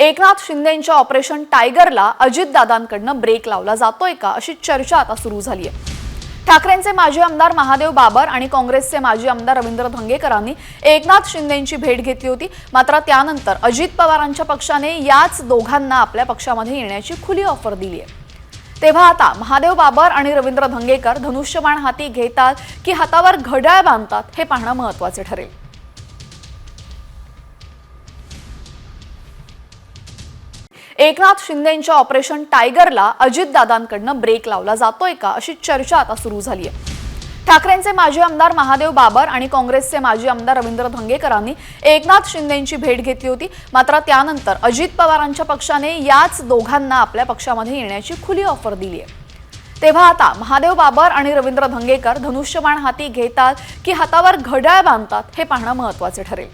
एकनाथ शिंदेच्या ऑपरेशन टायगरला अजितदादांकडनं ब्रेक लावला जातोय का अशी चर्चा आता सुरू झाली आहे ठाकरेंचे माजी आमदार महादेव बाबर आणि काँग्रेसचे माजी आमदार रवींद्र धंगेकरांनी एकनाथ शिंदेची भेट घेतली होती. मात्र त्यानंतर अजित पवारांच्या पक्षाने याच दोघांना आपल्या पक्षामध्ये येण्याची खुली ऑफर दिली आहे तेव्हा आता महादेव बाबर आणि रवींद्र धंगेकर धनुष्यबाण हाती घेतात की हातावर घड्याळ बांधतात हे पाहणं महत्त्वाचे ठरेल. एकनाथ शिंदेच्या ऑपरेशन टायगरला अजितदादांकडनं ब्रेक लावला जातोय का अशी चर्चा आता सुरू झाली आहे ठाकरेंचे माजी आमदार महादेव बाबर आणि काँग्रेसचे माजी आमदार रवींद्र धंगेकरांनी एकनाथ शिंदेची भेट घेतली होती. मात्र त्यानंतर अजित पवारांच्या पक्षाने याच दोघांना आपल्या पक्षामध्ये येण्याची खुली ऑफर दिली आहे तेव्हा आता महादेव बाबर आणि रवींद्र धंगेकर धनुष्यबाण हाती घेतात की हातावर घड्याळ बांधतात हे पाहणं महत्त्वाचे ठरेल.